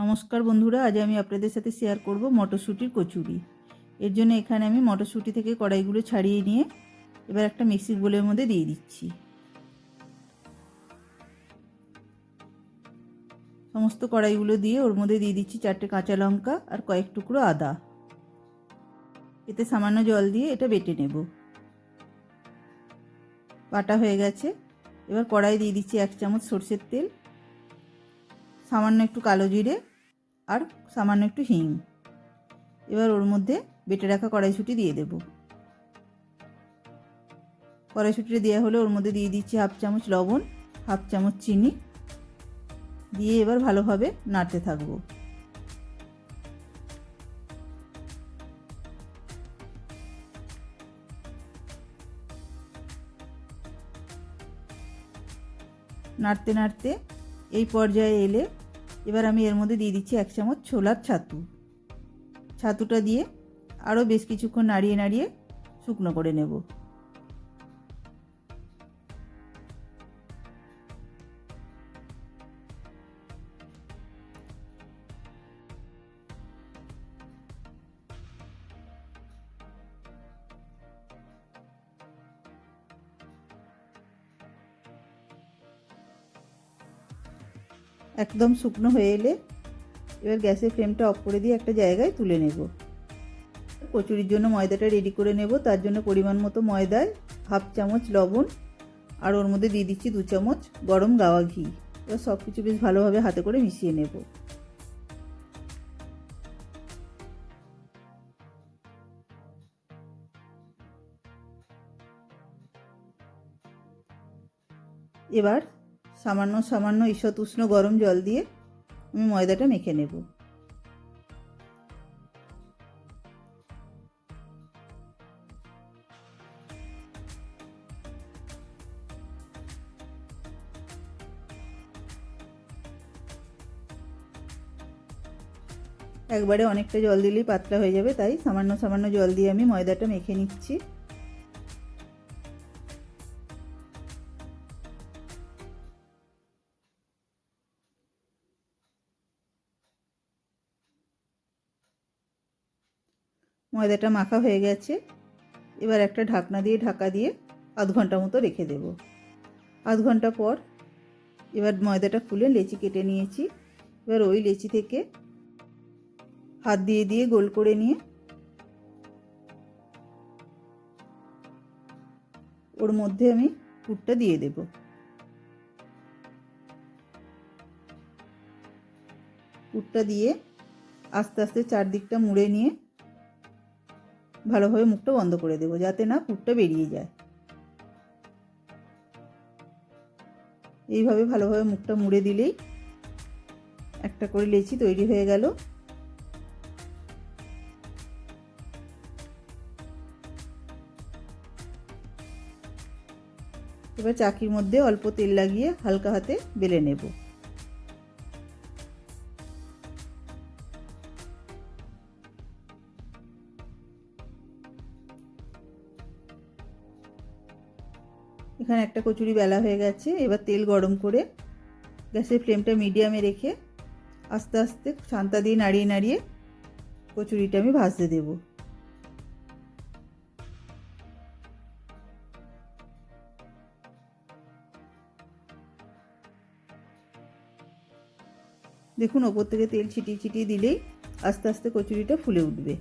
নমস্কার বন্ধুরা, আজ আমি আপনাদের সাথে শেয়ার করব মটরশুঁটির কচুরি। এর জন্য এখানে আমি মটরশুঁটি থেকে কড়াইগুলো ছাড়িয়ে নিয়ে এবার একটা মিক্সির বোলের মধ্যে দিয়ে দিচ্ছি। সমস্ত কড়াইগুলো দিয়ে ওর মধ্যে দিয়ে দিচ্ছি চারটে কাঁচা লঙ্কা আর কয়েক টুকরো আদা। এতে সামান্য জল দিয়ে এটা বেটে নেব। বাটা হয়ে গেছে। এবার কড়াই দিয়ে দিচ্ছি এক চামচ সর্ষের তেল। সামান্য একটু কালো জিরে। আর সামান্য একটু হিং। এবার ওর মধ্যে বেটে রাখা কড়াইশুঁটি দিয়ে দেব। কড়াইশুঁটিটা দেওয়া হলে ওর মধ্যে দিয়ে দিচ্ছি হাফ চামচ লবণ, হাফ চামচ চিনি দিয়ে এবার ভালোভাবে নাড়তে থাকব। নাড়তে নাড়তে এই পর্যায়ে এলে এবার আমি এর মধ্যে দিয়ে দিচ্ছি এক চামচ ছোলার ছাতু। ছাতুটা দিয়ে আরও বেশ কিছুক্ষণ নাড়িয়ে নাড়িয়ে শুকনো করে নেব। একদম শুকনো হয়ে এলে এবার গ্যাসের ফ্লেমটা অফ করে দিয়ে একটা জায়গায় তুলে নেব। কচুরির জন্য ময়দাটা রেডি করে নেব। তার জন্য পরিমাণ মতো ময়দায় হাফ চামচ লবণ আর ওর মধ্যে দিয়ে দিচ্ছি দু চামচ গরম গাওয়া ঘি। এবার সব কিছু বেশ ভালোভাবে হাতে করে মিশিয়ে নেব। এবার সামান্য সামান্য ঈষৎ উষ্ণ গরম জল দিয়ে আমি ময়দাটা মেখে নেব। একবারে অনেকটা জল দিলেই পাতলা হয়ে যাবে, তাই সামান্য সামান্য জল দিয়ে আমি ময়দাটা মেখে নিচ্ছি। ময়দাটা মাখা হয়ে গেছে। এবার একটা ঢাকনা দিয়ে ঢাকা দিয়ে আধ ঘণ্টা মতো রেখে দেব। আধ ঘণ্টা পর এবার ময়দাটা খুলে লেচি কেটে নিয়েছি। এবার ওই লেচি থেকে হাত দিয়ে দিয়ে গোল করে নিয়ে ওর মধ্যে আমি পুরটা দিয়ে দেব। পুরটা দিয়ে আস্তে আস্তে চারদিকটা মুড়ে নিয়ে ভালোভাবে মুখটা বন্ধ করে দেবো যাতে না পুরটা বেরিয়ে যায়। এইভাবে ভালোভাবে মুখটা মুড়ে দিলেই একটা করে লেচি তৈরি হয়ে গেল। এবার চাকির মধ্যে অল্প তেল লাগিয়ে হালকা হাতে বেলে নেব। এখানে একটা কচুরি বেলা হয়ে গেছে, এবার তেল গরম করে গ্যাসের ফ্লেমটা মিডিয়ামে রেখে আস্তে আস্তে ছান্তা দিয়ে নাড়িয়ে নাড়িয়ে কচুরিটা আমি ভাজতে দেবো। দেখুন, ওপর থেকে তেল ছিটিয়ে ছিটিয়ে দিলেই আস্তে আস্তে কচুরিটা ফুলে উঠবে।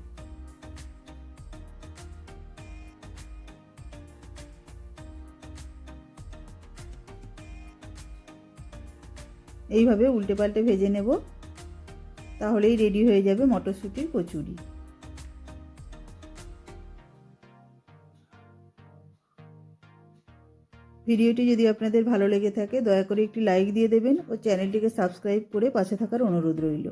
এইভাবে উল্টে পাল্টে ভেজে নেব। তাহলেই রেডি হয়ে যাবে মটরশুঁটির কচুরি। ভিডিওটি যদি আপনাদের ভালো লেগে থাকে, দয়া করে একটি লাইক দিয়ে দেবেন ও চ্যানেলটিকে সাবস্ক্রাইব করে পাশে থাকার অনুরোধ রইল।